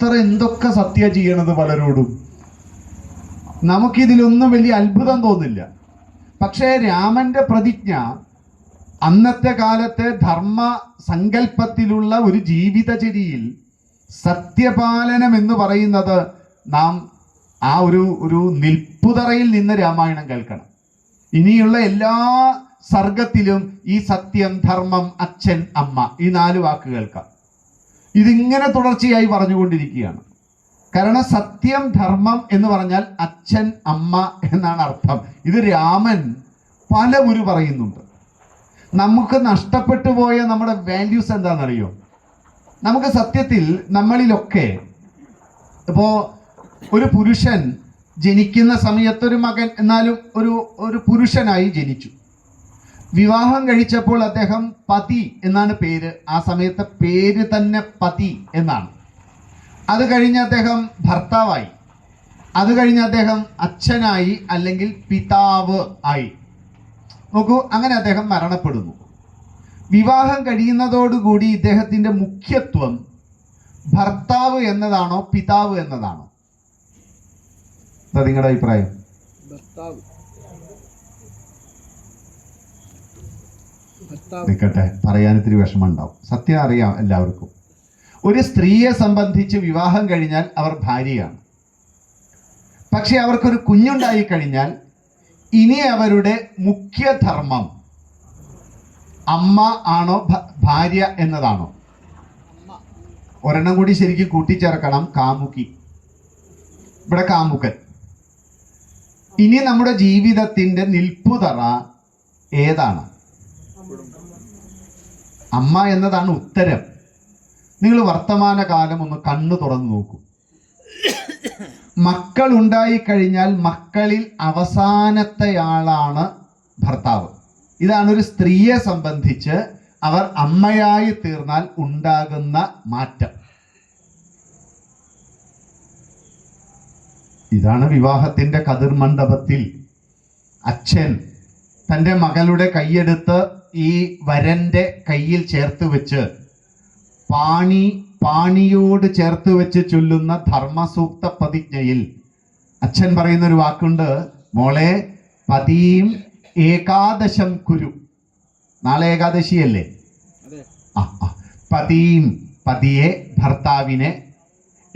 എത്ര എന്തൊക്കെ സത്യ ചെയ്യണത് പലരോടും? നമുക്കിതിലൊന്നും വലിയ അത്ഭുതം തോന്നില്ല. പക്ഷേ രാമന്റെ പ്രതിജ്ഞ അന്നത്തെ കാലത്തെ ധർമ്മ സങ്കല്പത്തിലുള്ള ഒരു ജീവിതചര്യയിൽ സത്യപാലനം എന്ന് പറയുന്നത് നാം ആ ഒരു ഒരു നിൽപ്പുതറയിൽ നിന്ന് രാമായണം കേൾക്കണം. ഇനിയുള്ള എല്ലാ സർഗത്തിലും ഈ സത്യം ധർമ്മം അച്ഛൻ അമ്മ ഈ നാല് വാക്ക് കേൾക്കാം. ഇതിങ്ങനെ തുടർച്ചയായി പറഞ്ഞുകൊണ്ടിരിക്കുകയാണ്. കാരണം സത്യം ധർമ്മം എന്ന് പറഞ്ഞാൽ അച്ഛൻ അമ്മ എന്നാണ് അർത്ഥം. ഇത് രാമൻ പല ഗുരു പറയുന്നുണ്ട്. നമുക്ക് നഷ്ടപ്പെട്ടു പോയ നമ്മുടെ വാല്യൂസ് എന്താണെന്നറിയോ? നമുക്ക് സത്യത്തിൽ നമ്മളിലൊക്കെ ഇപ്പോ ഒരു പുരുഷൻ ജനിക്കുന്ന സമയത്തൊരു മകൻ എന്നാലും ഒരു ഒരു പുരുഷനായി ജനിച്ചു. വിവാഹം കഴിച്ചപ്പോൾ അദ്ദേഹം പതി എന്നാണ് പേര്. ആ സമയത്തെ പേര് തന്നെ പതി എന്നാണ്. അത് കഴിഞ്ഞ് അദ്ദേഹം ഭർത്താവായി. അത് കഴിഞ്ഞ് അദ്ദേഹം അച്ഛനായി അല്ലെങ്കിൽ പിതാവ് ആയി. നോക്കൂ അങ്ങനെ അദ്ദേഹം മരണപ്പെടുന്നു. വിവാഹം കഴിയുന്നതോടുകൂടി ഇദ്ദേഹത്തിന്റെ മുഖ്യത്വം ഭർത്താവ് എന്നതാണോ പിതാവ് എന്നതാണോ? നിങ്ങളുടെ അഭിപ്രായം? ഭർത്താവ്. നിൽക്കട്ടെ പറയാൻ ഇത്തിരി വിഷമം ഉണ്ടാവും സത്യം അറിയാം എല്ലാവർക്കും. ഒരു സ്ത്രീയെ സംബന്ധിച്ച് വിവാഹം കഴിഞ്ഞാൽ അവർ ഭാര്യയാണ്. പക്ഷെ അവർക്കൊരു കുഞ്ഞുണ്ടായി കഴിഞ്ഞാൽ ഇനി അവരുടെ മുഖ്യധർമ്മം അമ്മ ആണോ ഭാര്യ എന്നതാണോ? ഒരെണ്ണം കൂടി ശരിക്കും കൂട്ടിച്ചേർക്കണം കാമുക്കി ഇവിടെ കാമുക്കൻ ഇനി നമ്മുടെ ജീവിതത്തിന്റെ നിൽപ്പുതറ ഏതാണ്? അമ്മ എന്നതാണ് ഉത്തരം. നിങ്ങൾ വർത്തമാനകാലം ഒന്ന് കണ്ണു തുറന്നു നോക്കൂ. മക്കൾ ഉണ്ടായിക്കഴിഞ്ഞാൽ മക്കളിൽ അവസാനത്തെയാളാണ് ഭർത്താവ്. ഇതാണ് ഒരു സ്ത്രീയെ സംബന്ധിച്ച് അവർ അമ്മയായി തീർന്നാൽ ഉണ്ടാകുന്ന മാറ്റം. ഇതാണ് വിവാഹത്തിന്റെ കതിർമണ്ഡപത്തിൽ അച്ഛൻ തന്റെ മകളുടെ കൈയെടുത്ത് ഈ വരന്റെ കയ്യിൽ ചേർത്ത് വെച്ച് പാണി പാണിയോട് ചേർത്ത് വെച്ച് ചൊല്ലുന്ന ധർമ്മസൂക്ത പ്രതിജ്ഞയിൽ അച്ഛൻ പറയുന്ന ഒരു വാക്കുണ്ട് മോളെ പതിയും ഏകാദശം കുരു. നാളെ ഏകാദശിയല്ലേ? ആ. പതിയും പതിയെ ഭർത്താവിനെ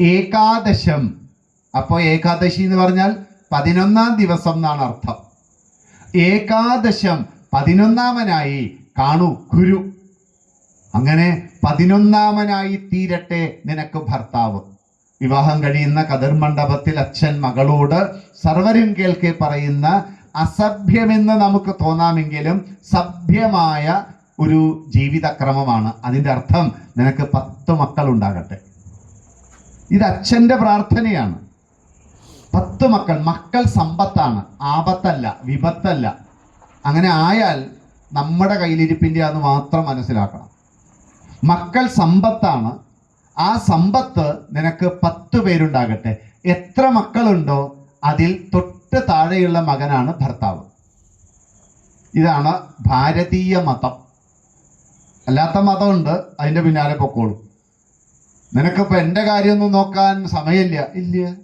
ഏകാദശം. അപ്പോൾ ഏകാദശി എന്ന് പറഞ്ഞാൽ പതിനൊന്നാം ദിവസം എന്നാണ് അർത്ഥം. ഏകാദശം പതിനൊന്നാമനായി കാണൂ ഗുരു. അങ്ങനെ പതിനൊന്നാമനായി തീരട്ടെ നിനക്ക് ഭർത്താവ്. വിവാഹം കഴിയുന്ന കതിർ മണ്ഡപത്തിൽ അച്ഛൻ മകളോട് സർവരും കേൾക്കെ പറയുന്ന അസഭ്യമെന്ന് നമുക്ക് തോന്നാമെങ്കിലും സഭ്യമായ ഒരു ജീവിതക്രമമാണ്. അതിന്റെ അർത്ഥം നിനക്ക് പത്ത് മക്കൾ ഉണ്ടാകട്ടെ ഇത് അച്ഛന്റെ പ്രാർത്ഥനയാണ്. പത്ത് മക്കൾ മക്കൾ സമ്പത്താണ്. ആപത്തല്ല വിപത്തല്ല. അങ്ങനെ ആയാൽ നമ്മുടെ കയ്യിലിരിപ്പിന്റെ അത് മാത്രം മനസ്സിലാക്കണം. മക്കൾ സമ്പത്താണ്. ആ സമ്പത്ത് നിനക്ക് പത്ത് പേരുണ്ടാകട്ടെ. എത്ര മക്കളുണ്ടോ അതിൽ തൊട്ട് താഴെയുള്ള മകനാണ് ഭർത്താവ്. ഇതാണ് ഭാരതീയ മതം. അല്ലാത്ത മതമുണ്ട് അതിന്റെ പിന്നാലെ പൊക്കോളും. നിനക്കിപ്പോൾ എന്റെ കാര്യമൊന്നും നോക്കാൻ സമയമില്ല. ഇല്ല.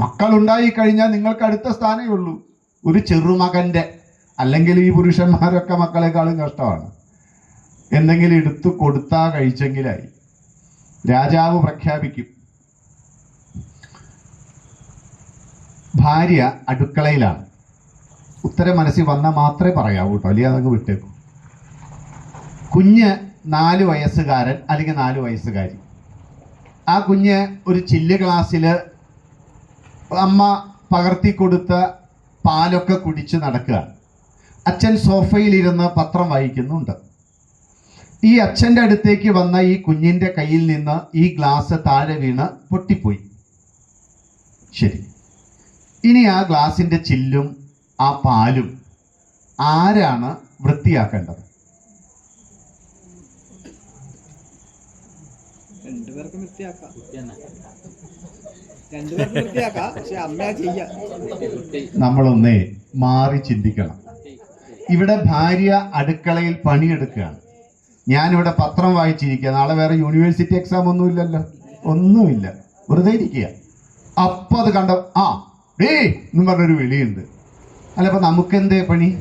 മക്കളുണ്ടായി കഴിഞ്ഞാൽ നിങ്ങൾക്ക് അടുത്ത സ്ഥാനമേ ഉള്ളൂ. ഒരു ചെറുമകന്റെ അല്ലെങ്കിൽ ഈ പുരുഷന്മാരൊക്കെ മക്കളെക്കാളും കഷ്ടമാണ്. എന്തെങ്കിലും എടുത്തു കൊടുത്താ കഴിച്ചെങ്കിലായി. രാജാവ് പ്രഖ്യാപിക്കും. ഭാര്യ അടുക്കളയിലാണ്. ഉത്തരം മനസ്സിൽ വന്നാൽ മാത്രമേ പറയാവൂ കേട്ടോ. അല്ലെങ്കിൽ അതങ്ങ് വിട്ടേക്കും. കുഞ്ഞ് നാല് വയസ്സുകാരൻ അല്ലെങ്കിൽ നാല് വയസ്സുകാരി. ആ കുഞ്ഞ് ഒരു ചില്ല് ഗ്ലാസ്സിൽ അമ്മ പകർത്തി കൊടുത്ത പാലൊക്കെ കുടിച്ച് നടക്കുക അച്ഛൻ സോഫയിലിരുന്ന് പത്രം വായിക്കുന്നുണ്ട്. ഈ അച്ഛന്റെ അടുത്തേക്ക് വന്ന ഈ കുഞ്ഞിന്റെ കയ്യിൽ നിന്ന് ഈ ഗ്ലാസ് താഴെ വീണ് പൊട്ടിപ്പോയി. ശരി. ഇനി ആ ഗ്ലാസിന്റെ ചില്ലും ആ പാലും ആരാണ് വൃത്തിയാക്കേണ്ടത്? രണ്ടുപേർക്കും വൃത്തിയാക്കാം. രണ്ടുപേർക്കും വൃത്തിയാക്കാം പക്ഷെ ചെയ്യാം. നമ്മളൊന്നേ മാറി ചിന്തിക്കണം. ഇവിടെ ഭാര്യ അടുക്കളയിൽ പണിയെടുക്കുകയാണ്. ഞാനിവിടെ പത്രം വായിച്ചിരിക്കുക. നാളെ വേറെ യൂണിവേഴ്സിറ്റി എക്സാം ഒന്നുമില്ലല്ലോ ഒന്നുമില്ല. വെറുതെ ഇരിക്കുക. അപ്പൊ അത് കണ്ട? ആ ഡേ എന്നും പറഞ്ഞൊരു വിളിയുണ്ട്. അല്ല അപ്പൊ നമുക്കെന്തേ പണി?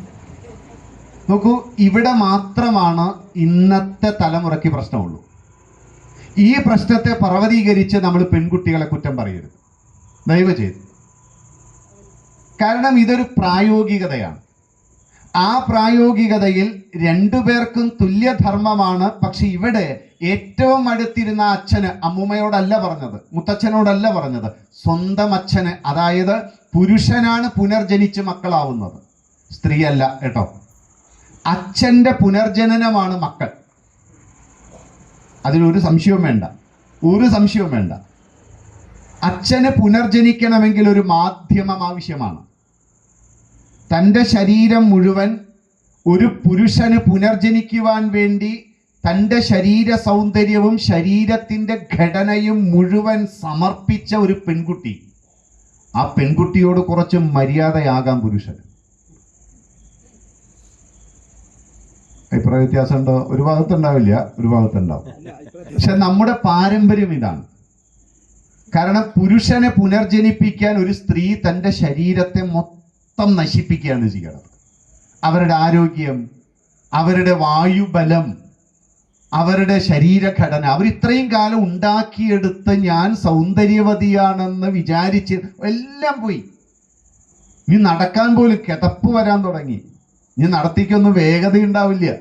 നോക്കൂ ഇവിടെ മാത്രമാണ് ഇന്നത്തെ തലമുറയ്ക്ക് പ്രശ്നമുള്ളൂ. ഈ പ്രശ്നത്തെ പർവതീകരിച്ച് നമ്മൾ പെൺകുട്ടികളെ കുറ്റം പറയരുത്. ദയവ് ചെയ്ത്. കാരണം ഇതൊരു പ്രായോഗികതയാണ്. ആ പ്രായോഗികതയിൽ രണ്ടുപേർക്കും തുല്യധർമ്മമാണ്. പക്ഷെ ഇവിടെ ഏറ്റവും അടുത്തിരുന്ന അച്ഛന് അമ്മൂമ്മയോടല്ല പറഞ്ഞത്. മുത്തച്ഛനോടല്ല പറഞ്ഞത്. സ്വന്തം അച്ഛന് അതായത് പുരുഷനാണ് പുനർജനിച്ച് മക്കളാവുന്നത്. സ്ത്രീയല്ല കേട്ടോ. അച്ഛന്റെ പുനർജനനമാണ് മക്കൾ. അതിലൊരു സംശയവും വേണ്ട. ഒരു സംശയവും വേണ്ട. അച്ഛന് പുനർജനിക്കണമെങ്കിൽ ഒരു മാധ്യമം ആവശ്യമാണ്. തന്റെ ശരീരം മുഴുവൻ ഒരു പുരുഷന് പുനർജനിക്കുവാൻ വേണ്ടി തന്റെ ശരീര സൗന്ദര്യവും ശരീരത്തിന്റെ ഘടനയും മുഴുവൻ സമർപ്പിച്ച ഒരു പെൺകുട്ടി. ആ പെൺകുട്ടിയോട് കുറച്ച് മര്യാദയാകാം പുരുഷൻ അഭിപ്രായ വ്യത്യാസം ഉണ്ടോ? ഒരു ഭാഗത്തുണ്ടാവില്ല ഒരു ഭാഗത്തുണ്ടാവും. പക്ഷെ നമ്മുടെ പാരമ്പര്യം ഇതാണ്. കാരണം പുരുഷനെ പുനർജനിപ്പിക്കാൻ ഒരു സ്ത്രീ തന്റെ ശരീരത്തെ മൊത്തം നശിപ്പിക്കുകയാണ് ചെയ്യണം അവരുടെ ആരോഗ്യം അവരുടെ വായുബലം അവരുടെ ശരീരഘടന അവർ ഇത്രയും കാലം ഉണ്ടാക്കിയെടുത്ത് ഞാൻ സൗന്ദര്യവതിയാണെന്ന് വിചാരിച്ച് എല്ലാം പോയി. ഇനി നടക്കാൻ പോലും കിതപ്പ് വരാൻ തുടങ്ങി. ഇനി നടത്തിക്കൊന്നും വേഗത ഉണ്ടാവില്ല.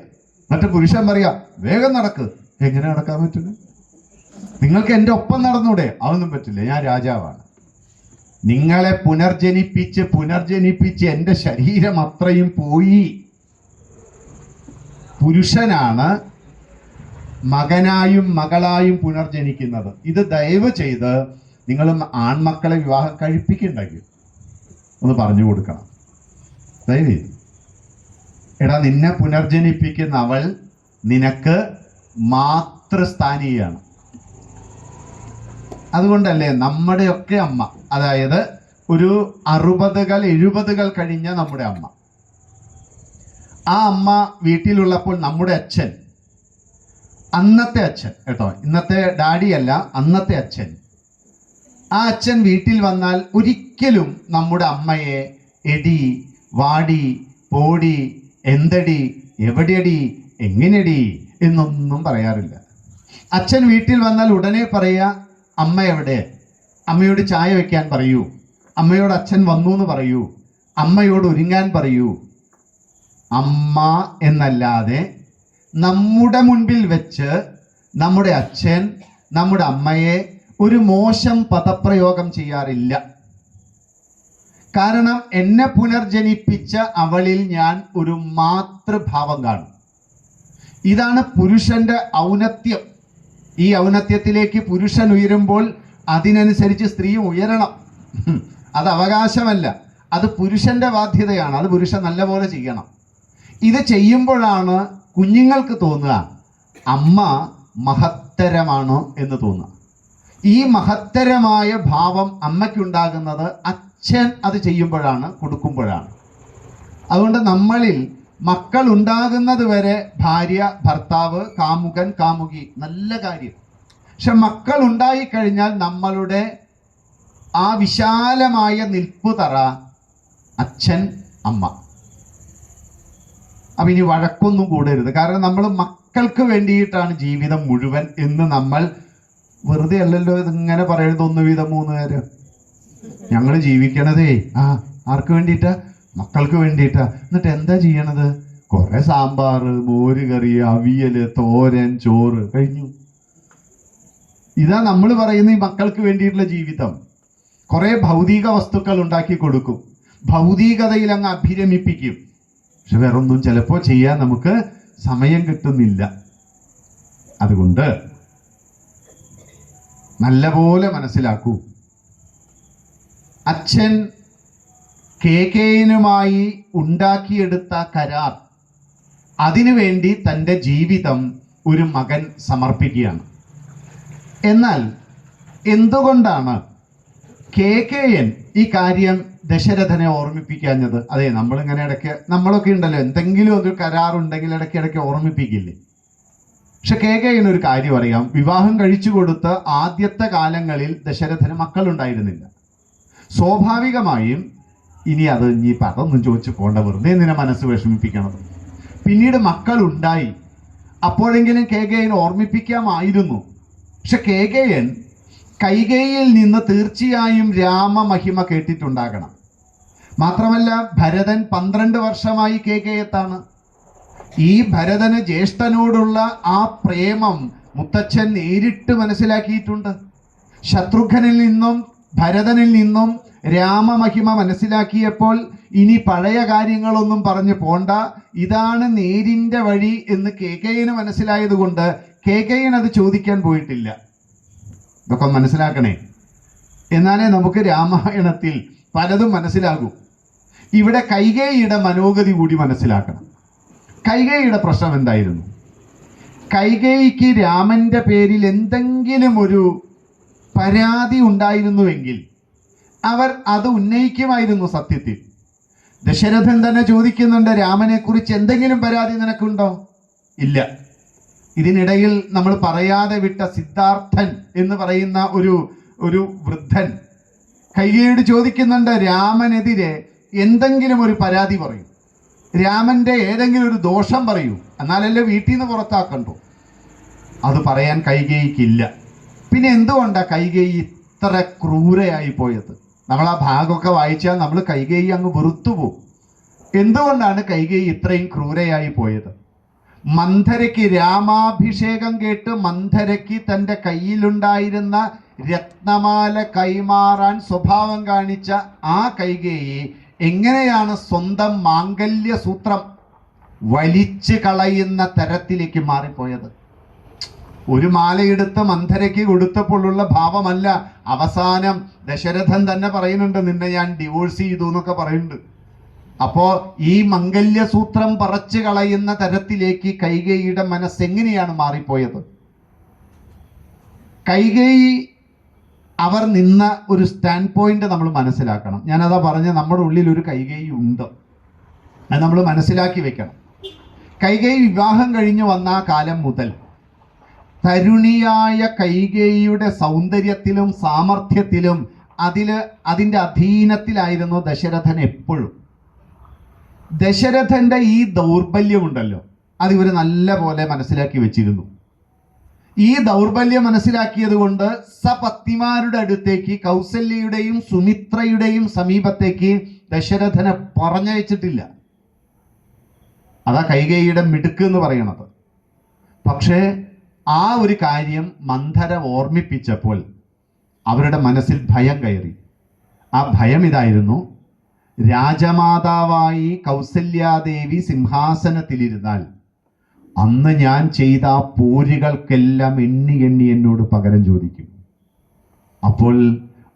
മറ്റു പുരുഷൻ പറയാ വേഗം നടക്ക്. എങ്ങനെ നടക്കാൻ പറ്റില്ല നിങ്ങൾക്ക് എന്റെ ഒപ്പം നടന്നൂടെ? അതൊന്നും പറ്റില്ല. ഞാൻ രാജാവാണ്. നിങ്ങളെ പുനർജനിപ്പിച്ച് പുനർജനിപ്പിച്ച് എന്റെ ശരീരം അത്രയും പോയി. പുരുഷനാണ് മകനായും മകളായും പുനർജനിക്കുന്നത്. ഇത് ദയവ് ചെയ്ത് നിങ്ങൾ ആൺമക്കളെ വിവാഹം കഴിപ്പിക്കണ്ടെങ്കിൽ ഒന്ന് പറഞ്ഞു കൊടുക്കണം. ദയവ് ചെയ്ത്. എടാ നിന്നെ പുനർജനിപ്പിക്കുന്ന അവൾ നിനക്ക് മാതൃസ്ഥാനീയാണ്. അതുകൊണ്ടല്ലേ നമ്മുടെയൊക്കെ അമ്മ അതായത് ഒരു അറുപതുകൾ എഴുപതുകൾ കഴിഞ്ഞ നമ്മുടെ അമ്മ. ആ അമ്മ വീട്ടിലുള്ളപ്പോൾ നമ്മുടെ അച്ഛൻ അന്നത്തെ അച്ഛൻ കേട്ടോ ഇന്നത്തെ ഡാഡിയല്ല അന്നത്തെ അച്ഛൻ. ആ അച്ഛൻ വീട്ടിൽ വന്നാൽ ഒരിക്കലും നമ്മുടെ അമ്മയെ എടി വാടി പോടി എന്തടി എവിടെയടി എങ്ങനെയടി എന്നൊന്നും പറയാറില്ല. അച്ഛൻ വീട്ടിൽ വന്നാൽ ഉടനെ പറയുക അമ്മ എവിടെ? അമ്മയോട് ചായ വെക്കാൻ പറയൂ. അമ്മയോട് അച്ഛൻ വന്നു എന്ന് പറയൂ. അമ്മയോട് ഒരുങ്ങാൻ പറയൂ. അമ്മ എന്നല്ലാതെ നമ്മുടെ മുൻപിൽ വെച്ച് നമ്മുടെ അച്ഛൻ നമ്മുടെ അമ്മയെ ഒരു മോശം പദപ്രയോഗം ചെയ്യാറില്ല. കാരണം എന്നെ പുനർജനിപ്പിച്ച അവളിൽ ഞാൻ ഒരു മാതൃഭാവം കാണും. ഇതാണ് പുരുഷന്റെ ഔന്നത്യം. ഈ ഔന്നത്യത്തിലേക്ക് പുരുഷൻ ഉയരുമ്പോൾ അതിനനുസരിച്ച് സ്ത്രീ ഉയരണം. അത് അവകാശമല്ല. അത് പുരുഷന്റെ ബാധ്യതയാണ്. അത് പുരുഷൻ നല്ലപോലെ ചെയ്യണം. ഇത് ചെയ്യുമ്പോഴാണ് കുഞ്ഞുങ്ങൾക്ക് തോന്നുക അമ്മ മഹത്തരമാണ് എന്ന് തോന്നുക. ഈ മഹത്തരമായ ഭാവം അമ്മയ്ക്കുണ്ടാകുന്നത് അച്ഛൻ അത് ചെയ്യുമ്പോഴാണ് കൊടുക്കുമ്പോഴാണ്. അതുകൊണ്ട് നമ്മളിൽ മക്കൾ ഉണ്ടാകുന്നത് വരെ ഭാര്യ ഭർത്താവ് കാമുകൻ കാമുകി നല്ല കാര്യം. പക്ഷെ മക്കൾ ഉണ്ടായിക്കഴിഞ്ഞാൽ നമ്മളുടെ ആ വിശാലമായ നിൽപ്പ് തറ അച്ഛൻ അമ്മ. അപ്പൊ ഇനി വഴക്കൊന്നും കൂടരുത്. കാരണം നമ്മൾ മക്കൾക്ക് വേണ്ടിയിട്ടാണ് ജീവിതം മുഴുവൻ എന്ന് നമ്മൾ വെറുതെ അല്ലല്ലോ ഇതിങ്ങനെ പറയരുത് ഒന്ന് വീതം മൂന്ന് പേര്. ഞങ്ങൾ ജീവിക്കണതേ. ആ ആർക്ക് വേണ്ടിയിട്ടാ? മക്കൾക്ക് വേണ്ടിയിട്ടാ. എന്നിട്ട് എന്താ ചെയ്യണത്? കുറെ സാമ്പാറ് മോര് കറി അവിയൽ തോരൻ ചോറ് കഴിഞ്ഞു. ഇതാ നമ്മൾ പറയുന്ന ഈ മക്കൾക്ക് വേണ്ടിയിട്ടുള്ള ജീവിതം. കുറെ ഭൗതിക വസ്തുക്കൾ ഉണ്ടാക്കി കൊടുക്കും. ഭൗതികതയിൽ അങ്ങ് അഭിരമിപ്പിക്കും. പക്ഷെ വേറൊന്നും ചിലപ്പോൾ ചെയ്യാൻ നമുക്ക് സമയം കിട്ടുന്നില്ല. അതുകൊണ്ട് നല്ലപോലെ മനസ്സിലാക്കൂ. അച്ഛൻ കെ കെയിനുമായി ഉണ്ടാക്കിയെടുത്ത കരാർ. അതിനുവേണ്ടി തന്റെ ജീവിതം ഒരു മകൻ സമർപ്പിക്കുകയാണ്. എന്നാൽ എന്തുകൊണ്ടാണ് കെ കെ എൻ ഈ കാര്യം ദശരഥനെ ഓർമ്മിപ്പിക്കാഞ്ഞത്? അതെ നമ്മളിങ്ങനെ ഇടയ്ക്ക് നമ്മളൊക്കെ ഉണ്ടല്ലോ എന്തെങ്കിലും ഒരു കരാറുണ്ടെങ്കിൽ ഇടയ്ക്ക് ഇടയ്ക്ക് ഓർമ്മിപ്പിക്കില്ലേ? പക്ഷെ കെ കെ എൻ ഒരു കാര്യം അറിയാം. വിവാഹം കഴിച്ചു കൊടുത്ത ആദ്യത്തെ കാലങ്ങളിൽ ദശരഥന് മക്കളുണ്ടായിരുന്നില്ല. സ്വാഭാവികമായും ഇനി അത് ഇനി അതൊന്നും ചോദിച്ചു പോകണ്ട വെറുതെ നിന്നെ മനസ്സ് വിഷമിപ്പിക്കണത്? പിന്നീട് മക്കളുണ്ടായി. അപ്പോഴെങ്കിലും കെ കെ എൻ ഓർമ്മിപ്പിക്കാമായിരുന്നു. പക്ഷെ കേകയൻ കൈകേയിൽ നിന്ന് തീർച്ചയായും രാമമഹിമ കേട്ടിട്ടുണ്ടാകണം. മാത്രമല്ല ഭരതൻ പന്ത്രണ്ട് വർഷമായി കേകയത്താണ്. ഈ ഭരതന് ജ്യേഷ്ഠനോടുള്ള ആ പ്രേമം മുത്തച്ഛൻ നേരിട്ട് മനസ്സിലാക്കിയിട്ടുണ്ട്. ശത്രുഘ്നിൽ നിന്നും ഭരതനിൽ നിന്നും രാമമഹിമ മനസ്സിലാക്കിയപ്പോൾ ഇനി പഴയ കാര്യങ്ങളൊന്നും പറഞ്ഞു പോണ്ട. ഇതാണ് നേരിന്റെ വഴി എന്ന് കേകയന് മനസ്സിലായതുകൊണ്ട് കേകയൻ അത് ചോദിക്കാൻ പോയിട്ടില്ല. ഇതൊക്കെ മനസ്സിലാക്കണേ. എന്നാലേ നമുക്ക് രാമായണത്തിൽ പലതും മനസ്സിലാകും. ഇവിടെ കൈകേയിയുടെ മനോഗതി കൂടി മനസ്സിലാക്കണം. കൈകേയിയുടെ പ്രശ്നം എന്തായിരുന്നു? കൈകേയിക്ക് രാമന്റെ പേരിൽ എന്തെങ്കിലും ഒരു പരാതി ഉണ്ടായിരുന്നുവെങ്കിൽ അവർ അത് ഉന്നയിക്കുമായിരുന്നു സത്യത്തിൽ. ദശരഥൻ തന്നെ ചോദിക്കുന്നുണ്ട് രാമനെക്കുറിച്ച് എന്തെങ്കിലും പരാതി നിനക്കുണ്ടോ? ഇല്ല. ഇതിനിടയിൽ നമ്മൾ പറയാതെ വിട്ട സിദ്ധാർത്ഥൻ എന്ന് പറയുന്ന ഒരു ഒരു വൃദ്ധൻ കയ്യേട് ചോദിക്കുന്നുണ്ട് രാമനെതിരെ എന്തെങ്കിലും ഒരു പരാതി പറയൂ. രാമന്റെ ഏതെങ്കിലും ഒരു ദോഷം പറയൂ. എന്നാലല്ലേ വീട്ടിൽ നിന്ന് പുറത്താക്കണ്ടോ. അത് പറയാൻ കൈകേയിക്കില്ല. പിന്നെ എന്തുകൊണ്ടാണ് കൈകേയി ഇത്ര ക്രൂരയായി പോയത്? നമ്മൾ ആ ഭാഗമൊക്കെ വായിച്ചാൽ നമ്മൾ കൈകേയി അങ്ങ് വെറുത്തു പോകും എന്തുകൊണ്ടാണ് കൈകേയി ഇത്രയും ക്രൂരയായി പോയത്? മന്ധരയ്ക്ക് രാമാഭിഷേകം കേട്ട് മന്ധരയ്ക്ക് തന്റെ കയ്യിലുണ്ടായിരുന്ന രത്നമാല കൈമാറാൻ സ്വഭാവം കാണിച്ച ആ കൈകേയി എങ്ങനെയാണ് സ്വന്തം മാംഗല്യ സൂത്രം വലിച്ചു കളയുന്ന തരത്തിലേക്ക് മാറിപ്പോയത്? ഒരു മാലയെടുത്ത് മന്ധരയ്ക്ക് കൊടുത്തപ്പോഴുള്ള ഭാവമല്ല. അവസാനം ദശരഥൻ തന്നെ പറയുന്നുണ്ട് നിന്നെ ഞാൻ ഡിവോഴ്സ് ചെയ്തു എന്നൊക്കെ പറയുന്നുണ്ട്. അപ്പോ ഈ മംഗല്യസൂത്രം പറച്ചു കളയുന്ന തരത്തിലേക്ക് കൈകേയിയുടെ മനസ്സ് എങ്ങനെയാണ് മാറിപ്പോയത്? കൈകേയി അവർ നിന്ന ഒരു സ്റ്റാൻഡ് പോയിന്റ് നമ്മൾ മനസ്സിലാക്കണം. ഞാനതാ പറഞ്ഞ നമ്മുടെ ഉള്ളിൽ ഒരു കൈകേയി ഉണ്ട്. അത് നമ്മൾ മനസ്സിലാക്കി വെക്കണം. കൈകേയി വിവാഹം കഴിഞ്ഞു വന്ന ആ കാലം മുതൽ തരുണിയായ കൈകേയിയുടെ സൗന്ദര്യത്തിലും സാമർഥ്യത്തിലും അതിൽ അതിന്റെ അധീനത്തിലായിരുന്നു ദശരഥൻ എപ്പോഴും. ദശരഥന്റെ ഈ ദൗർബല്യമുണ്ടല്ലോ അത് ഇവർ നല്ല പോലെ മനസ്സിലാക്കി വെച്ചിരുന്നു. ഈ ദൗർബല്യം മനസ്സിലാക്കിയത് കൊണ്ട് സപത്നിമാരുടെ അടുത്തേക്ക് കൗസല്യയുടെയും സുമിത്രയുടെയും സമീപത്തേക്ക് ദശരഥനെ പറഞ്ഞയച്ചിട്ടില്ല. അതാ കൈകൈയുടെ മിടുക്ക് എന്ന് പറയണത്. പക്ഷേ ആ ഒരു കാര്യം മന്ധര ഓർമ്മിപ്പിച്ചപ്പോൾ അവരുടെ മനസ്സിൽ ഭയം കയറി. ആ ഭയം ഇതായിരുന്നു രാജമാതാവായി കൗസല്യാദേവി സിംഹാസനത്തിലിരുന്നാൽ അന്ന് ഞാൻ ചെയ്ത പോരുകൾക്കെല്ലാം എണ്ണി എണ്ണി എന്നോട് പകരം ചോദിക്കും. അപ്പോൾ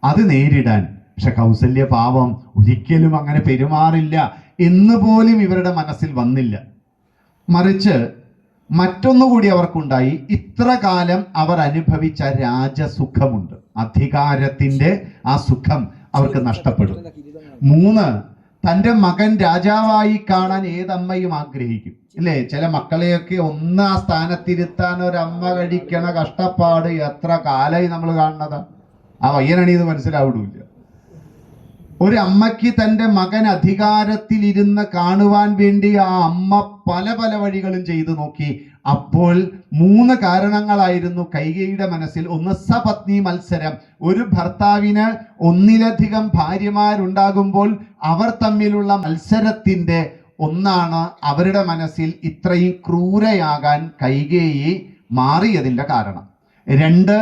അത് നേരിടാൻ പക്ഷെ കൗസല്യ പാവം ഒരിക്കലും അങ്ങനെ പെരുമാറില്ല എന്ന് പോലും ഇവരുടെ മനസ്സിൽ വന്നില്ല. മറിച്ച് മറ്റൊന്നുകൂടി അവർക്കുണ്ടായി. ഇത്ര കാലം അവർ അനുഭവിച്ച രാജസുഖമുണ്ട്. അധികാരത്തിന്റെ ആ സുഖം അവർക്ക് നഷ്ടപ്പെടും. മൂന്ന് തന്റെ മകൻ രാജാവായി കാണാൻ ഏതമ്മയും ആഗ്രഹിക്കും. അല്ലേ ചില മക്കളെയൊക്കെ ഒന്ന് ആ സ്ഥാനത്തിരുത്താൻ ഒരമ്മ കഴിക്കണ കഷ്ടപ്പാട് എത്ര കാലമായി നമ്മൾ കാണുന്നതാ. ആ വയ്യനാണ് ഇത് മനസ്സിലാവിടില്ല ഒരു അമ്മയ്ക്ക് തന്റെ മകൻ അധികാരത്തിൽ അധികാരത്തിലിരുന്ന് കാണുവാൻ വേണ്ടി ആ അമ്മ പല പല വഴികളും ചെയ്തു നോക്കി. അപ്പോൾ മൂന്ന് കാരണങ്ങളായിരുന്നു കൈകയുടെ മനസ്സിൽ. ഒന്ന് സപത്നി മത്സരം. ഒരു ഭർത്താവിന് ഒന്നിലധികം ഭാര്യമാരുണ്ടാകുമ്പോൾ അവർ തമ്മിലുള്ള മത്സരത്തിന്റെ ഒന്നാണ് അവരുടെ മനസ്സിൽ ഇത്രയും ക്രൂരയാകാൻ കൈകേയി മാറിയതിന്റെ കാരണം. രണ്ട്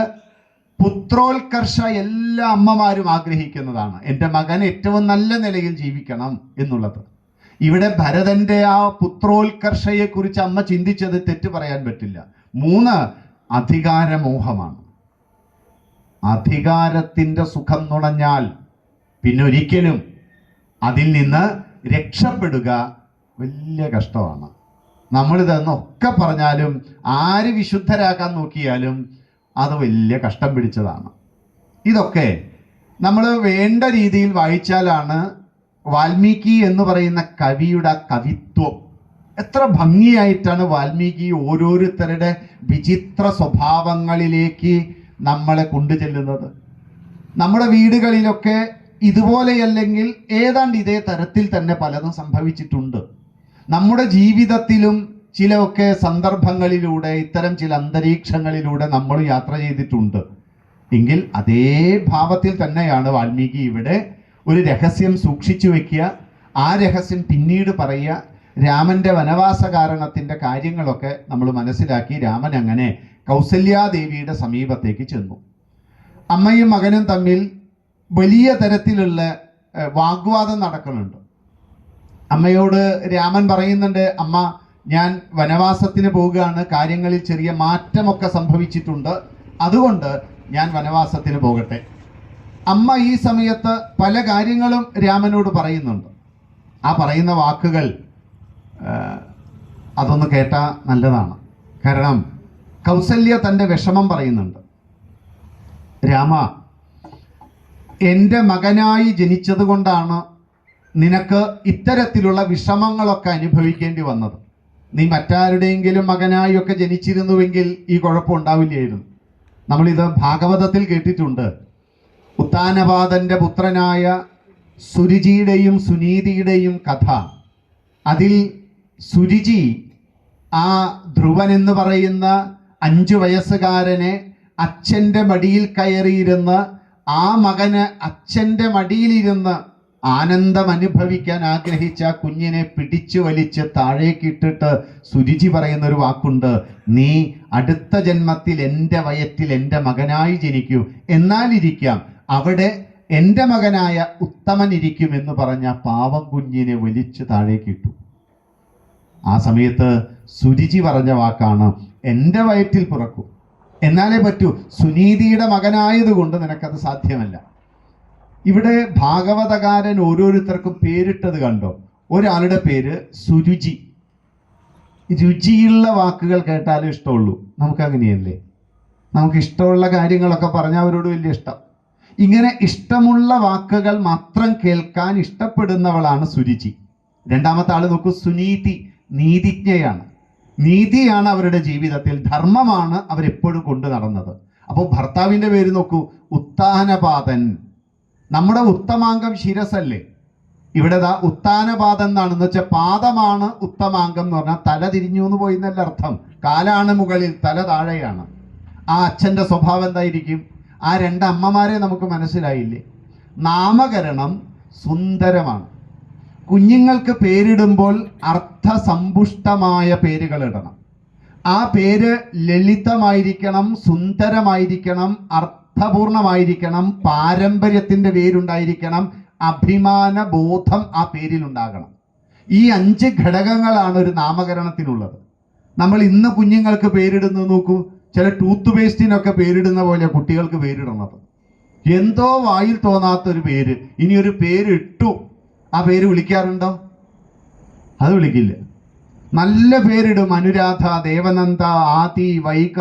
പുത്രോത്കർഷ എല്ലാ അമ്മമാരും ആഗ്രഹിക്കുന്നതാണ്. എന്റെ മകൻ ഏറ്റവും നല്ല നിലയിൽ ജീവിക്കണം എന്നുള്ളത്. ഇവിടെ ഭരതന്റെ ആ പുത്രോത്കർഷയെക്കുറിച്ച് അമ്മ ചിന്തിച്ചത് തെറ്റ് പറയാൻ പറ്റില്ല. മൂന്ന് അധികാരമോഹമാണ്. അധികാരത്തിന്റെ സുഖം നുണഞ്ഞാൽ പിന്നെ ഒരിക്കലും അതിൽ നിന്ന് രക്ഷപ്പെടുക വലിയ കഷ്ടമാണ്. നമ്മളിതെന്നൊക്കെ പറഞ്ഞാലും ആര് വിശുദ്ധരാക്കാൻ നോക്കിയാലും അത് വലിയ കഷ്ടം പിടിച്ചതാണ്. ഇതൊക്കെ നമ്മൾ വേണ്ട രീതിയിൽ വായിച്ചാലാണ് വാൽമീകി എന്ന് പറയുന്ന കവിയുടെ കവിത്വം എത്ര ഭംഗിയായിട്ടാണ് വാൽമീകി ഓരോരുത്തരുടെ വിചിത്ര സ്വഭാവങ്ങളിലേക്ക് നമ്മളെ കൊണ്ടുചെല്ലുന്നത്. നമ്മുടെ വീടുകളിലൊക്കെ ഇതുപോലെയല്ലെങ്കിൽ ഏതാണ്ട് ഇതേ തരത്തിൽ തന്നെ പലതും സംഭവിച്ചിട്ടുണ്ട്. നമ്മുടെ ജീവിതത്തിലും ചിലൊക്കെ സന്ദർഭങ്ങളിലൂടെ ഇത്തരം ചില അന്തരീക്ഷങ്ങളിലൂടെ നമ്മൾ യാത്ര ചെയ്തിട്ടുണ്ട്. എങ്കിൽ അതേ ഭാവത്തിൽ തന്നെയാണ് വാൽമീകി ഇവിടെ ഒരു രഹസ്യം സൂക്ഷിച്ചു വെക്കുക ആ രഹസ്യം പിന്നീട് പറയുക രാമന്റെ വനവാസ കാരണത്തിന്റെ കാര്യങ്ങളൊക്കെ നമ്മൾ മനസ്സിലാക്കി രാമൻ അങ്ങനെ കൗസല്യാദേവിയുടെ സമീപത്തേക്ക് ചെന്നു. അമ്മയും മകനും തമ്മിൽ വലിയ തരത്തിലുള്ള വാഗ്വാദം നടക്കുന്നുണ്ട് അമ്മയോട് രാമൻ പറയുന്നുണ്ട് അമ്മ ഞാൻ വനവാസത്തിന് പോവുകയാണ്. കാര്യങ്ങളിൽ ചെറിയ മാറ്റമൊക്കെ സംഭവിച്ചിട്ടുണ്ട്. അതുകൊണ്ട് ഞാൻ വനവാസത്തിന് പോകട്ടെ. അമ്മ ഈ സമയത്ത് പല കാര്യങ്ങളും രാമനോട് പറയുന്നുണ്ട്. ആ പറയുന്ന വാക്കുകൾ അതൊന്ന് കേട്ടാൽ നല്ലതാണ്. കാരണം കൗസല്യ തന്റെ വിഷമം പറയുന്നുണ്ട്. രാമ എന്റെ മകനായി ജനിച്ചത് കൊണ്ടാണ് നിനക്ക് ഇത്തരത്തിലുള്ള വിഷമങ്ങളൊക്കെ അനുഭവിക്കേണ്ടി വന്നത്. നീ മറ്റാരുടെയെങ്കിലും മകനായൊക്കെ ജനിച്ചിരുന്നുവെങ്കിൽ ഈ കുഴപ്പം ഉണ്ടാവില്ലായിരുന്നു. നമ്മളിത് ഭാഗവതത്തിൽ കേട്ടിട്ടുണ്ട്. ഉത്താനപാദന്റെ പുത്രനായ സുരുചിയുടെയും സുനീതിയുടെയും കഥ. അതിൽ സുരുചി ആ ധ്രുവൻ എന്ന് പറയുന്ന അഞ്ചു വയസ്സുകാരനെ അച്ഛന്റെ മടിയിൽ കയറിയിരുന്ന് ആ മകന് അച്ഛന്റെ മടിയിലിരുന്ന് ആനന്ദം അനുഭവിക്കാൻ ആഗ്രഹിച്ച കുഞ്ഞിനെ പിടിച്ചു വലിച്ച് താഴേക്കിട്ടിട്ട് സുരുചി പറയുന്ന ഒരു വാക്കുണ്ട്. നീ അടുത്ത ജന്മത്തിൽ എന്റെ വയറ്റിൽ എന്റെ മകനായി ജനിക്കൂ. എന്നാലിരിക്കാം അവിടെ എന്റെ മകനായ ഉത്തമൻ ഇരിക്കും എന്ന് പറഞ്ഞ പാവം കുഞ്ഞിനെ വലിച്ചു താഴേക്കിട്ടു ആ സമയത്ത് സുരുചി പറഞ്ഞ വാക്കാണ് എന്റെ വയറ്റിൽ പിറക്കൂ. എന്നാലേ പറ്റൂ സുനീതിയുടെ മകനായതുകൊണ്ട് നിനക്കത് സാധ്യമല്ല. ഇവിടെ ഭാഗവതകാരൻ ഓരോരുത്തർക്കും പേരിട്ടത് കണ്ടോ? ഒരാളുടെ പേര് സുരുചി. രുചിയുള്ള വാക്കുകൾ കേട്ടാലേ ഇഷ്ടമുള്ളൂ. നമുക്കങ്ങനെയല്ലേ? നമുക്ക് ഇഷ്ടമുള്ള കാര്യങ്ങളൊക്കെ പറഞ്ഞാൽ അവരോട് വലിയ ഇഷ്ടം. ഇങ്ങനെ ഇഷ്ടമുള്ള വാക്കുകൾ മാത്രം കേൾക്കാൻ ഇഷ്ടപ്പെടുന്നവളാണ് സുരുചി. രണ്ടാമത്തെ ആൾ നോക്കൂ സുനീതി നീതിജ്ഞയാണ്. നീതിയാണ് അവരുടെ ജീവിതത്തിൽ ധർമ്മമാണ് അവരെപ്പോഴും കൊണ്ടു നടന്നത്. അപ്പോൾ ഭർത്താവിന്റെ പേര് നോക്കൂ ഉത്താനപാതൻ നമ്മുടെ ഉത്തമാംഗം ശിരസല്ലേ? ഇവിടെ ദാ ഉത്താനപാതം എന്നാണെന്ന് വെച്ചാൽ പാദമാണ് ഉത്തമാംഗം എന്ന് പറഞ്ഞാൽ തല തിരിഞ്ഞു എന്ന് പോയി എന്നല്ല അർത്ഥം. കാലാണ് മുകളിൽ തല താഴെയാണ്. ആ അച്ഛന്റെ സ്വഭാവം എന്തായിരിക്കും? ആ രണ്ട് അമ്മമാരെ നമുക്ക് മനസ്സിലായില്ലേ? നാമകരണം സുന്ദരമാണ്. കുഞ്ഞുങ്ങൾക്ക് പേരിടുമ്പോൾ അർത്ഥസമ്പുഷ്ടമായ പേരുകൾ ഇടണം. ആ പേര് ലളിതമായിരിക്കണം സുന്ദരമായിരിക്കണം അർത്ഥപൂർണമായിരിക്കണം പാരമ്പര്യത്തിന്റെ പേരുണ്ടായിരിക്കണം അഭിമാന ബോധം ആ പേരിലുണ്ടാകണം ഈ അഞ്ച് ഘടകങ്ങളാണ് ഒരു നാമകരണത്തിനുള്ളത്. നമ്മൾ ഇന്ന് കുഞ്ഞുങ്ങൾക്ക് പേരിടുന്നത് നോക്കൂ. ചില ടൂത്ത് പേസ്റ്റിനൊക്കെ പേരിടുന്ന പോലെ കുട്ടികൾക്ക് പേരിടുന്നത് എന്തോ വായിൽ തോന്നാത്തൊരു പേര്. ഇനി ഒരു പേര് ഇട്ടു. ആ പേര് വിളിക്കാറുണ്ടോ? അത് വിളിക്കില്ല. നല്ല പേരിടും. അനുരാധ ദേവനന്ദ ആദി വൈക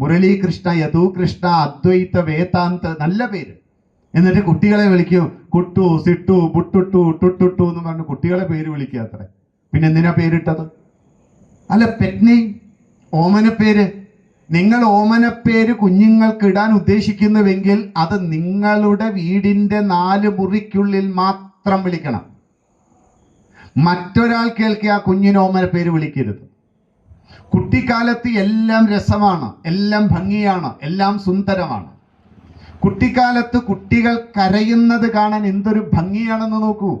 മുരളീകൃഷ്ണ യദുകൃഷ്ണ അദ്വൈത വേദാന്ത് നല്ല പേര്. എന്നിട്ട് കുട്ടികളെ വിളിക്കും. കുട്ടു സിട്ടു പുട്ടുട്ടു ടുട്ടുട്ടു എന്ന് പറഞ്ഞ് കുട്ടികളെ പേര് വിളിക്കുക അത്ര പിന്നെ എന്തിനാ പേരിട്ടത്? അല്ല പെറ്റ്നെയിം ഓമനപ്പേര്. നിങ്ങൾ ഓമനപ്പേര് കുഞ്ഞുങ്ങൾക്ക് ഇടാൻ ഉദ്ദേശിക്കുന്നുവെങ്കിൽ അത് നിങ്ങളുടെ വീടിന്റെ നാല് മുറിക്കുള്ളിൽ മാത്രം വിളിക്കണം. മറ്റൊരാൾ കേൾക്കുക ആ കുഞ്ഞിന് ഓമനപ്പേര് പേര് വിളിക്കരുത്. കുട്ടിക്കാലത്ത് എല്ലാം രസമാണ് എല്ലാം ഭംഗിയാണ് എല്ലാം സുന്ദരമാണ്. കുട്ടിക്കാലത്ത് കുട്ടികൾ കരയുന്നത് കാണാൻ എന്തൊരു ഭംഗിയാണെന്ന് നോക്കൂ.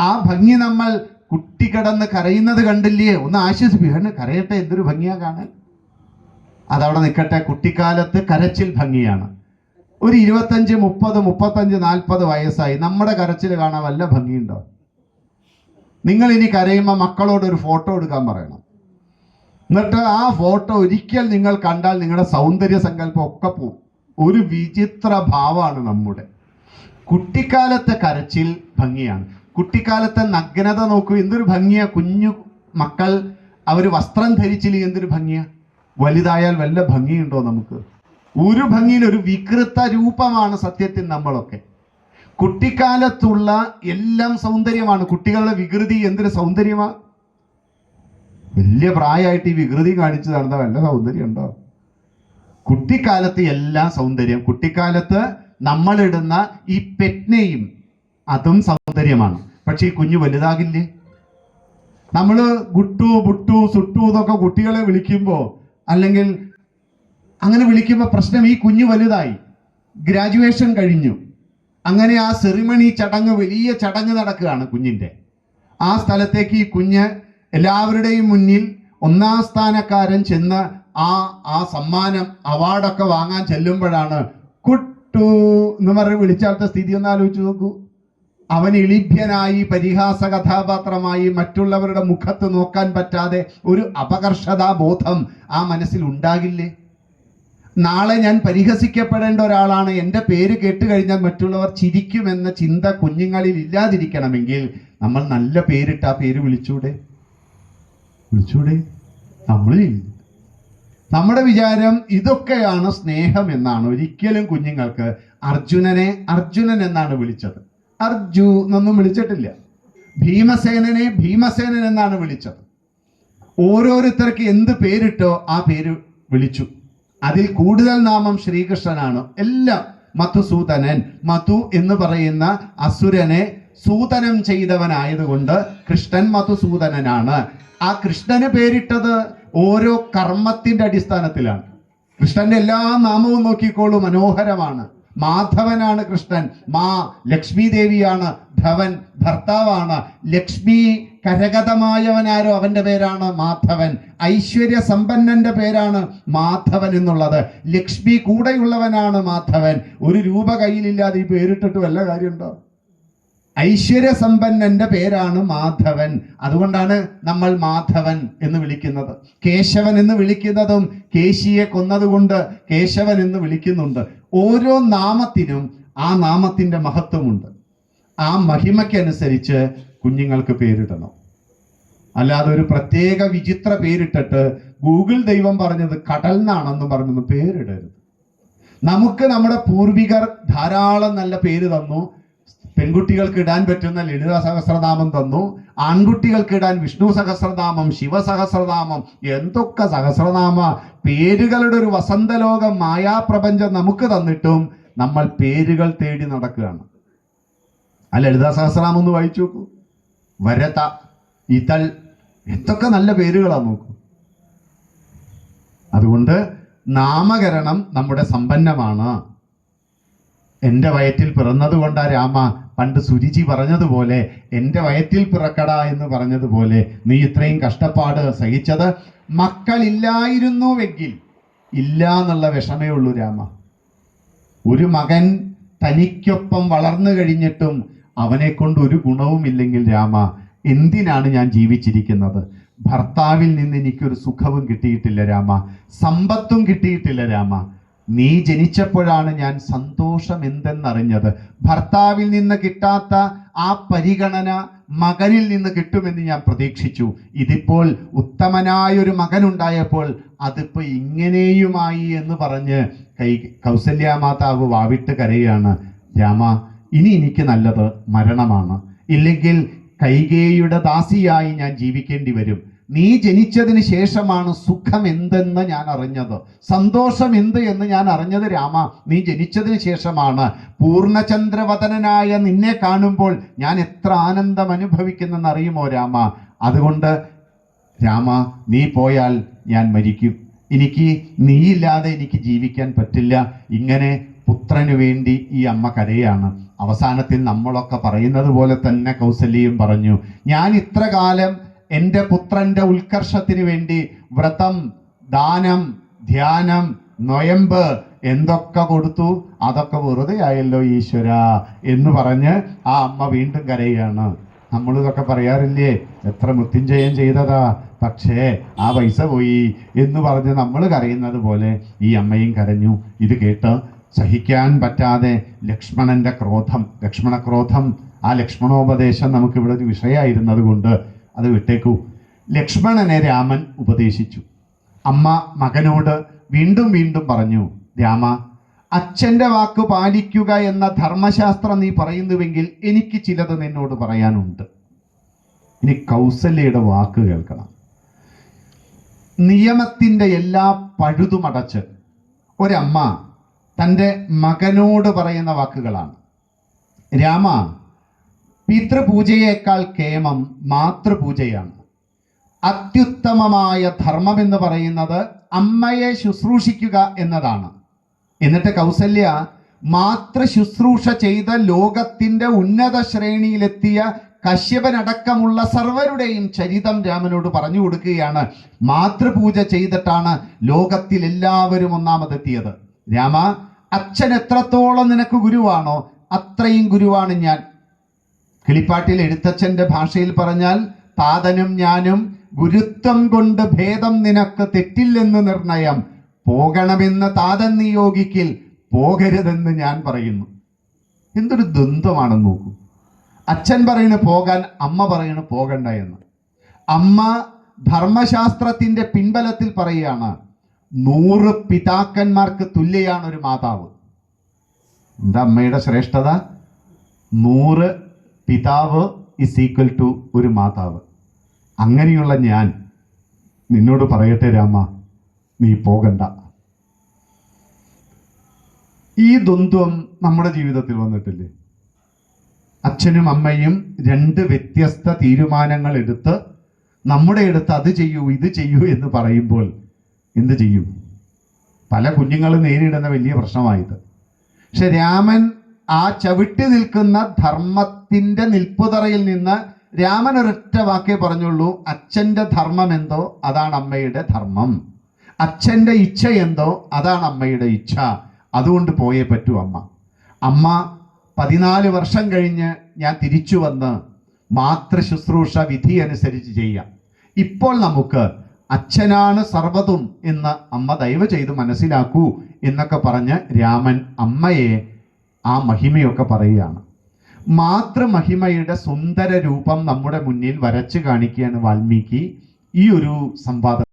ആ ഭംഗി നമ്മൾ കുട്ടി കിടന്ന് കരയുന്നത് കണ്ടില്ലേ? ഒന്ന് ആശ്വസിപ്പിക്കുക കരയട്ടെ എന്തൊരു ഭംഗിയാണ് കാണാൻ. അതവിടെ നിൽക്കട്ടെ കുട്ടിക്കാലത്ത് കരച്ചിൽ ഭംഗിയാണ്. ഒരു ഇരുപത്തഞ്ച് മുപ്പത് മുപ്പത്തഞ്ച് നാൽപ്പത് വയസ്സായി. നമ്മുടെ കരച്ചിൽ കാണാൻ വല്ല ഭംഗിയുണ്ടോ? നിങ്ങൾ ഇനി കരയുമ്പോൾ മക്കളോട് ഒരു ഫോട്ടോ എടുക്കാൻ പറയണം. എന്നിട്ട് ആ ഫോട്ടോ ഒരിക്കൽ നിങ്ങൾ കണ്ടാൽ നിങ്ങളുടെ സൗന്ദര്യ സങ്കല്പം ഒക്കെ പോവും. ഒരു വിചിത്ര ഭാവമാണ് നമ്മുടെ. കുട്ടിക്കാലത്തെ കരച്ചിൽ ഭംഗിയാണ്. കുട്ടിക്കാലത്തെ നഗ്നത നോക്കൂ. എന്തൊരു ഭംഗിയാ. കുഞ്ഞു മക്കൾ അവർ വസ്ത്രം ധരിച്ചില്ലെങ്കിൽ എന്തൊരു ഭംഗിയാ. വലുതായാൽ വല്ല ഭംഗിയുണ്ടോ നമുക്ക്? ഒരു ഭംഗിയിൽ ഒരു വികൃത രൂപമാണ് സത്യത്തിൽ നമ്മളൊക്കെ. കുട്ടിക്കാലത്തുള്ള എല്ലാം സൗന്ദര്യമാണ്. കുട്ടികളുടെ വികൃതി എന്തൊരു സൗന്ദര്യമാണ് വലിയ പ്രായമായിട്ട് ഈ വികൃതി കാണിച്ചു നടന്ന വല്ല സൗന്ദര്യം ഉണ്ടോ കുട്ടിക്കാലത്ത് എല്ലാ സൗന്ദര്യം. കുട്ടിക്കാലത്ത് നമ്മളിടുന്ന ഈ പെറ്റ്നെയും അതും സൗന്ദര്യമാണ്. പക്ഷെ ഈ കുഞ്ഞ് വലുതാകില്ലേ? നമ്മൾ ഗുട്ടു ബുട്ടു സുട്ടു എന്നൊക്കെ കുട്ടികളെ വിളിക്കുമ്പോൾ അല്ലെങ്കിൽ അങ്ങനെ വിളിക്കുമ്പോൾ പ്രശ്നം ഈ കുഞ്ഞു വലുതായി. ഗ്രാജുവേഷൻ കഴിഞ്ഞു. അങ്ങനെ ആ സെറിമണി ചടങ്ങ് വലിയ ചടങ്ങ് നടക്കുകയാണ് കുഞ്ഞിന്റെ ആ സ്ഥലത്തേക്ക് ഈ കുഞ്ഞ് എല്ലാവരുടെയും മുന്നിൽ ഒന്നാം സ്ഥാനക്കാരൻ ചെന്ന് ആ ആ സമ്മാനം അവാർഡൊക്കെ വാങ്ങാൻ ചെല്ലുമ്പോഴാണ് കുട്ടു എന്ന് പറഞ്ഞ് വിളിച്ചാലത്തെ സ്ഥിതി ഒന്ന് ആലോചിച്ച് നോക്കൂ. അവൻ എളിഭ്യനായി പരിഹാസ കഥാപാത്രമായി മറ്റുള്ളവരുടെ മുഖത്ത് നോക്കാൻ പറ്റാതെ ഒരു അപകർഷതാ ബോധം ആ മനസ്സിൽ ഉണ്ടാകില്ലേ? നാളെ ഞാൻ പരിഹസിക്കപ്പെടേണ്ട ഒരാളാണ്. എന്റെ പേര് കേട്ട് കഴിഞ്ഞാൽ മറ്റുള്ളവർ ചിരിക്കുമെന്ന ചിന്ത കുഞ്ഞുങ്ങളിൽ ഇല്ലാതിരിക്കണമെങ്കിൽ നമ്മൾ നല്ല പേരിട്ട് ആ പേര് വിളിച്ചൂടെ? വിളിച്ചൂടെ? നമ്മൾ നമ്മുടെ വിചാരം ഇതൊക്കെയാണ് സ്നേഹം എന്നാണ്. ഒരിക്കലും കുഞ്ഞുങ്ങൾക്ക് അർജുനനെ അർജുനൻ എന്നാണ് വിളിച്ചത്. അർജു എന്നൊന്നും വിളിച്ചിട്ടില്ല. ഭീമസേനനെ ഭീമസേനൻ എന്നാണ് വിളിച്ചത്. ഓരോരുത്തർക്ക് എന്ത് പേരിട്ടോ ആ പേര് വിളിച്ചു. അതിൽ കൂടുതൽ നാമം ശ്രീകൃഷ്ണനാണ്. എല്ലാം മധുസൂദനൻ മധു എന്ന് പറയുന്ന അസുരനെ സൂതനം ചെയ്തവനായതുകൊണ്ട് കൃഷ്ണൻ മധുസൂദനനാണ്. ആ കൃഷ്ണന് പേരിട്ടത് ഓരോ കർമ്മത്തിന്റെ അടിസ്ഥാനത്തിലാണ്. കൃഷ്ണന്റെ എല്ലാ നാമവും നോക്കിക്കോളൂ മനോഹരമാണ്. മാധവനാണ് കൃഷ്ണൻ. മാ ലക്ഷ്മി ദേവിയാണ് ധവൻ ഭർത്താവാണ്. ലക്ഷ്മി കരഗതമായവനാരോ അവന്റെ പേരാണ് മാധവൻ. ഐശ്വര്യ സമ്പന്നന്റെ പേരാണ് മാധവൻ എന്നുള്ളത്. ലക്ഷ്മി കൂടെയുള്ളവനാണ് മാധവൻ. ഒരു രൂപ കയ്യിലില്ലാതെ ഈ പേരിട്ടിട്ട് വല്ല കാര്യമുണ്ടോ? ഐശ്വര്യ സമ്പന്നന്റെ പേരാണ് മാധവൻ. അതുകൊണ്ടാണ് നമ്മൾ മാധവൻ എന്ന് വിളിക്കുന്നത്. കേശവൻ എന്ന് വിളിക്കുന്നതും കേശിയെ കൊന്നതുകൊണ്ട് കേശവൻ എന്ന് വിളിക്കുന്നുണ്ട്. ഓരോ നാമത്തിനും ആ നാമത്തിന്റെ മഹത്വമുണ്ട്. ആ മഹിമയ്ക്കനുസരിച്ച് കുഞ്ഞുങ്ങൾക്ക് പേരിടണം. അല്ലാതെ ഒരു പ്രത്യേക വിചിത്ര പേരിട്ടിട്ട് ഗൂഗിൾ ദൈവം പറഞ്ഞത് കടൽ എന്നാണെന്ന് പറഞ്ഞൊന്ന് പേരിടരുത്. നമുക്ക് നമ്മുടെ പൂർവികർ ധാരാളം നല്ല പേര് തന്നു. പെൺകുട്ടികൾക്ക് ഇടാൻ പറ്റുന്ന ലളിത സഹസ്രനാമം തന്നു ആൺകുട്ടികൾക്ക് ഇടാൻ വിഷ്ണു സഹസ്രനാമം ശിവ സഹസ്രനാമം എന്തൊക്കെ സഹസ്രനാമ? പേരുകളുടെ ഒരു വസന്തലോകം മായാപ്രപഞ്ചം നമുക്ക് തന്നിട്ടും നമ്മൾ പേരുകൾ തേടി നടക്കുകയാണ്. ആ ലളിത സഹസ്രനാമം ഒന്ന് വായിച്ചു നോക്കൂ. വരത ഇതൾ എന്തൊക്കെ നല്ല പേരുകളാണ് നോക്കൂ. അതുകൊണ്ട് നാമകരണം നമ്മുടെ സമ്പന്നമാണ്. എന്റെ വയറ്റിൽ പിറന്നത് കൊണ്ടാ രാമ പണ്ട് സുരുചി പറഞ്ഞതുപോലെ എന്റെ വയറ്റിൽ പിറക്കട എന്ന് പറഞ്ഞതുപോലെ നീ ഇത്രയും കഷ്ടപ്പാട് സഹിച്ചത് മക്കളില്ലായിരുന്നുവെങ്കിൽ. ഇല്ല എന്നുള്ള വിഷമേ ഉള്ളൂ രാമ. ഒരു മകൻ തനിക്കൊപ്പം വളർന്നു കഴിഞ്ഞിട്ടും അവനെ കൊണ്ട് ഒരു ഗുണവുമില്ലെങ്കിൽ രാമ എന്തിനാണ് ഞാൻ ജീവിച്ചിരിക്കുന്നത്? ഭർത്താവിൽ നിന്ന് എനിക്കൊരു സുഖവും കിട്ടിയിട്ടില്ല രാമ സമ്പത്തും കിട്ടിയിട്ടില്ല രാമ. നീ ജനിച്ചപ്പോഴാണ് ഞാൻ സന്തോഷം എന്തെന്നറിഞ്ഞത്. ഭർത്താവിൽ നിന്ന് കിട്ടാത്ത ആ പരിഗണന മകനിൽ നിന്ന് കിട്ടുമെന്ന് ഞാൻ പ്രതീക്ഷിച്ചു. ഇതിപ്പോൾ ഉത്തമനായൊരു മകനുണ്ടായപ്പോൾ അതിപ്പോൾ ഇങ്ങനെയുമായി എന്ന് പറഞ്ഞ് കൈ കൗസല്യ മാതാവ് വാവിട്ട് കരയാണ്. രാമ ഇനി എനിക്ക് നല്ലത് മരണമാണ്. ഇല്ലെങ്കിൽ കൈകേയുടെ ദാസിയായി ഞാൻ ജീവിക്കേണ്ടി വരും. നീ ജനിച്ചതിന് ശേഷമാണ് സുഖം എന്തെന്ന് ഞാൻ അറിഞ്ഞത്. സന്തോഷം എന്ത് എന്ന് ഞാൻ അറിഞ്ഞത് രാമ നീ ജനിച്ചതിന് ശേഷമാണ്. പൂർണചന്ദ്രവതനായ നിന്നെ കാണുമ്പോൾ ഞാൻ എത്ര ആനന്ദം അനുഭവിക്കുന്നെന്ന് അറിയുമോ രാമ? അതുകൊണ്ട് രാമ നീ പോയാൽ ഞാൻ മരിക്കും. എനിക്ക് നീയില്ലാതെ എനിക്ക് ജീവിക്കാൻ പറ്റില്ല. ഇങ്ങനെ പുത്രനു വേണ്ടി ഈ അമ്മ കരയാണ്. അവസാനത്തിൽ നമ്മളൊക്കെ പറയുന്നത് പോലെ തന്നെ കൗസല്യയും പറഞ്ഞു ഞാൻ ഇത്ര കാലം എന്റെ പുത്രന്റെ ഉത്കർഷത്തിന് വേണ്ടി വ്രതം ദാനം ധ്യാനം നൊയമ്പ് എന്തൊക്കെ കൊടുത്തു? അതൊക്കെ വെറുതെ ആയല്ലോ ഈശ്വര എന്ന് പറഞ്ഞ് ആ അമ്മ വീണ്ടും കരയുകയാണ് നമ്മളിതൊക്കെ പറയാറില്ലേ? എത്ര മൃത്യുഞ്ജയം ചെയ്തതാ. പക്ഷേ ആ പൈസ പോയി എന്ന് പറഞ്ഞ് നമ്മൾ കരയുന്നത് പോലെ ഈ അമ്മയും കരഞ്ഞു. ഇത് കേട്ട് സഹിക്കാൻ പറ്റാതെ ലക്ഷ്മണന്റെ ക്രോധം ലക്ഷ്മണക്രോധം ആ ലക്ഷ്മണോപദേശം നമുക്കിവിടെ ഒരു വിഷയമായിരുന്നത് കൊണ്ട് അത് വിട്ടേക്കൂ. ലക്ഷ്മണനെ രാമൻ ഉപദേശിച്ചു. അമ്മ മകനോട് വീണ്ടും വീണ്ടും പറഞ്ഞു രാമ അച്ഛന്റെ വാക്ക് പാലിക്കുക എന്ന ധർമ്മശാസ്ത്രം നീ പറയുന്നുവെങ്കിൽ എനിക്ക് ചിലത് നിന്നോട് പറയാനുണ്ട്. ഇനി കൗസല്യയുടെ വാക്ക് കേൾക്കണം. നിയമത്തിന്റെ എല്ലാ പഴുതുമടച്ച് ഒരമ്മ തന്റെ മകനോട് പറയുന്ന വാക്കുകളാണ്. രാമ പിതൃപൂജയേക്കാൾ കേമം മാതൃപൂജയാണ്. അത്യുത്തമമായ ധർമ്മം എന്ന് പറയുന്നത് അമ്മയെ ശുശ്രൂഷിക്കുക എന്നതാണ്. എന്നിട്ട് കൗസല്യ മാതൃ ശുശ്രൂഷ ചെയ്ത ലോകത്തിന്റെ ഉന്നത ശ്രേണിയിലെത്തിയ കശ്യപനടക്കമുള്ള സർവരുടെയും ചരിതം രാമനോട് പറഞ്ഞു കൊടുക്കുകയാണ്. മാതൃപൂജ ചെയ്തിട്ടാണ് ലോകത്തിൽ എല്ലാവരും ഒന്നാമതെത്തിയത്. രാമ അച്ഛൻ എത്രത്തോളം നിനക്ക് ഗുരുവാണോ അത്രയും ഗുരുവാണ് ഞാൻ. കിളിപ്പാട്ടിൽ എഴുത്തച്ഛന്റെ ഭാഷയിൽ പറഞ്ഞാൽ താതനും ഞാനും ഗുരുത്വം കൊണ്ട് ഭേദം നിനക്ക് തെറ്റില്ലെന്ന് നിർണയം. പോകണമെന്ന് താതൻ നിയോഗിക്കിൽ പോകരുതെന്ന് ഞാൻ പറയുന്നു. എന്തൊരു ദ്വന്ദ്വമാണെന്ന് നോക്കൂ. അച്ഛൻ പറയണ് പോകാൻ അമ്മ പറയണ് പോകണ്ട എന്ന്. അമ്മ ധർമ്മശാസ്ത്രത്തിന്റെ പിൻബലത്തിൽ പറയുകയാണ് നൂറ് പിതാക്കന്മാർക്ക് തുല്യയാണ് ഒരു മാതാവ്. എന്താ അമ്മയുടെ ശ്രേഷ്ഠത? നൂറ് പിതാവ് ഇസ് ഈക്വൽ ടു ഒരു മാതാവ്. അങ്ങനെയുള്ള ഞാൻ നിന്നോട് പറയട്ടെ രാമ നീ പോകണ്ട. ഈ ദ്വന്ദ്വം നമ്മുടെ ജീവിതത്തിൽ വന്നിട്ടില്ലേ? അച്ഛനും അമ്മയും രണ്ട് വ്യത്യസ്ത തീരുമാനങ്ങൾ എടുത്ത് നമ്മുടെ അടുത്ത് അത് ചെയ്യൂ ഇത് ചെയ്യൂ എന്ന് പറയുമ്പോൾ എന്ത് ചെയ്യും? പല കുഞ്ഞുങ്ങളും നേരിടുന്ന വലിയ പ്രശ്നമായത്. പക്ഷെ രാമൻ ആ ചവിട്ടി നിൽക്കുന്ന ധർമ്മത്തിന്റെ നിൽപ്പുതറയിൽ നിന്ന് രാമൻ ഒരൊറ്റ വാക്കേ പറഞ്ഞുള്ളൂ അച്ഛന്റെ ധർമ്മം എന്തോ അതാണ് അമ്മയുടെ ധർമ്മം. അച്ഛന്റെ ഇച്ഛ എന്തോ അതാണ് അമ്മയുടെ ഇച്ഛ. അതുകൊണ്ട് പോയേ പറ്റൂ അമ്മ. അമ്മ പതിനാല് വർഷം കഴിഞ്ഞ് ഞാൻ തിരിച്ചു വന്ന് മാതൃ ശുശ്രൂഷ വിധി അനുസരിച്ച് ചെയ്യാം. ഇപ്പോൾ നമുക്ക് അച്ഛനാണ് സർവതും എന്ന് അമ്മ ദയവ് ചെയ്ത് മനസ്സിലാക്കൂ എന്നൊക്കെ പറഞ്ഞ് രാമൻ അമ്മയെ ആ മഹിമയൊക്കെ പറയുകയാണ്. മാതൃമഹിമയുടെ സുന്ദര രൂപം നമ്മുടെ മുന്നിൽ വരച്ചു കാണിക്കുകയാണ് വാൽമീകി ഈ ഒരു സംവാദം.